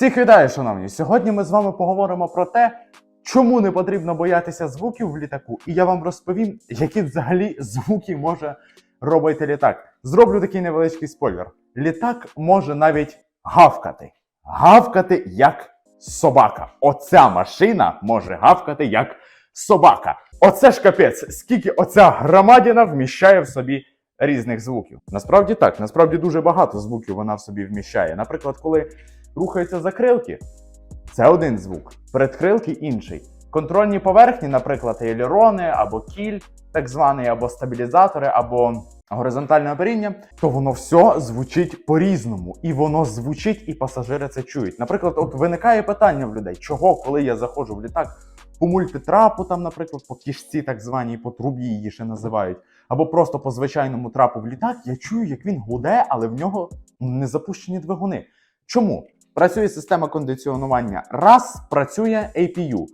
Всіх вітаю, шановні! Сьогодні ми з вами поговоримо про те, чому не потрібно боятися звуків в літаку, і я вам розповім, які взагалі звуки може робити літак. Зроблю такий невеличкий спойлер: літак може навіть гавкати. Гавкати як собака. Оця машина може гавкати як собака. Оце ж капець, скільки оця громадіна вміщає в собі різних звуків. Насправді так, насправді дуже багато звуків вона в собі вміщає. Наприклад, коли рухаються закрилки, це один звук, передкрилки інший. Контрольні поверхні, наприклад, елерони або кіль, так званий, або стабілізатори, або горизонтальне оперіння, то воно все звучить по-різному. І воно звучить, і пасажири це чують. Наприклад, от виникає питання в людей, чого, коли я заходжу в літак, по мультитрапу, там, наприклад, по кішці, так званій, по трубі її ще називають, або просто по звичайному трапу в літак, я чую, як він гуде, але в нього не запущені двигуни. Чому? Працює система кондиціонування. Раз працює APU.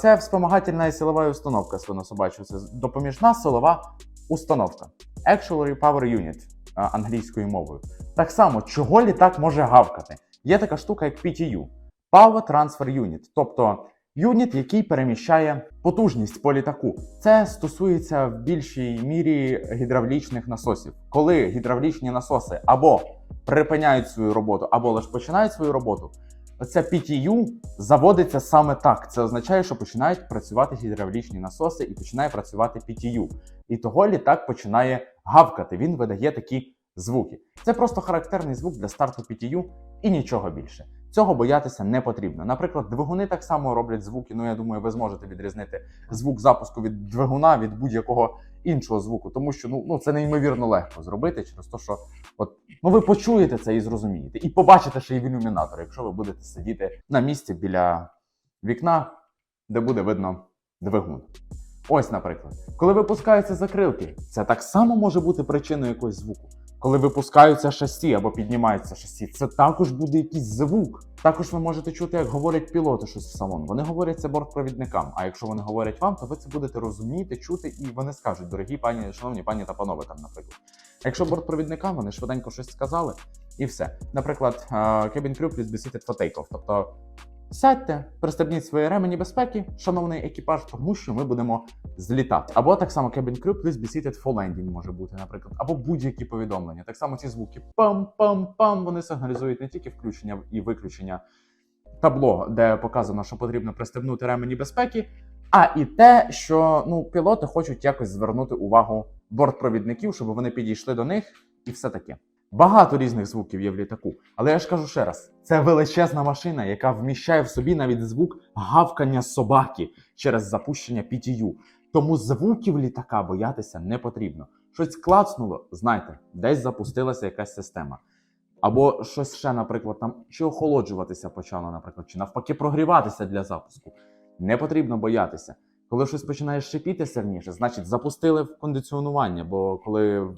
Це вспомагательна силова установка свинособачу. Це допоміжна силова установка. Actually Power Unit англійською мовою. Так само, чого літак може гавкати? Є така штука, як PTU Power Transfer Unit, тобто юніт, який переміщає потужність по літаку. Це стосується в більшій мірі гідравлічних насосів. Коли гідравлічні насоси або припиняють свою роботу, або лише починають свою роботу. оця PTU заводиться саме так. Це означає, що починають працювати гідравлічні насоси і починає працювати PTU. І того літак починає гавкати. Він видає такі звуки. Це просто характерний звук для старту PTU і нічого більше. Цього боятися не потрібно. Наприклад, двигуни так само роблять звуки. Ну я думаю, ви зможете відрізнити звук запуску від двигуна від будь-якого іншого звуку, тому що ну, ну це неймовірно легко зробити через те, що от ну ви почуєте це і зрозумієте, і побачите ще й в ілюмінатор, якщо ви будете сидіти на місці біля вікна, де буде видно двигун. Ось, наприклад, коли випускаються закрилки, це так само може бути причиною якогось звуку. Коли випускаються шасі або піднімаються шасі, це також буде якийсь звук. Також ви можете чути, як говорять пілоти щось в салон. Вони говорять це бортпровідникам. А якщо вони говорять вам, то ви це будете розуміти, чути, і вони скажуть, дорогі пані, шановні пані та панове, там, наприклад. А якщо бортпровідникам, вони швиденько щось сказали, і все. Наприклад, cabin crew please be seated. Тобто сядьте, пристебніть свої ремені безпеки, шановний екіпаж, тому що ми будемо злітати. Або так само cabin crew please be seated for landing може бути, наприклад, або будь-які повідомлення. Так само ці звуки пам-пам-пам, вони сигналізують не тільки включення і виключення табло, де показано, що потрібно пристебнути ремені безпеки, а і те, що ну пілоти хочуть якось звернути увагу бортпровідників, щоб вони підійшли до них, і все таке. Багато різних звуків є в літаку, але я ж кажу ще раз: це величезна машина, яка вміщає в собі навіть звук гавкання собаки через запущення PTU. Тому звуків літака боятися не потрібно. Щось клацнуло, знайте, десь запустилася якась система. Або щось ще, наприклад, там чи охолоджуватися почало, наприклад, чи навпаки прогріватися для запуску. Не потрібно боятися. Коли щось починає шипіти сильніше, значить запустили в кондиціонування, бо коли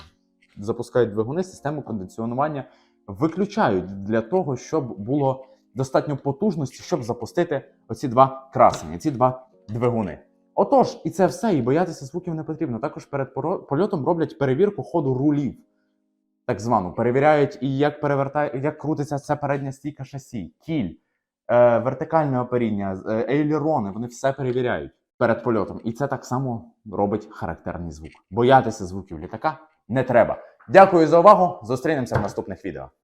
запускають двигуни, систему кондиціонування виключають для того, щоб було достатньо потужності, щоб запустити оці два красені, ці два двигуни. Отож, і це все, і боятися звуків не потрібно. Також перед польотом роблять перевірку ходу рулів, так звану. Перевіряють і як перевертає, як крутиться ця передня стійка шасі, кіль, е, вертикальне оперіння, ейлерони, вони все перевіряють перед польотом. І це так само робить характерний звук. Боятися звуків літака не треба. Дякую за увагу. Зустрінемося в наступних відео.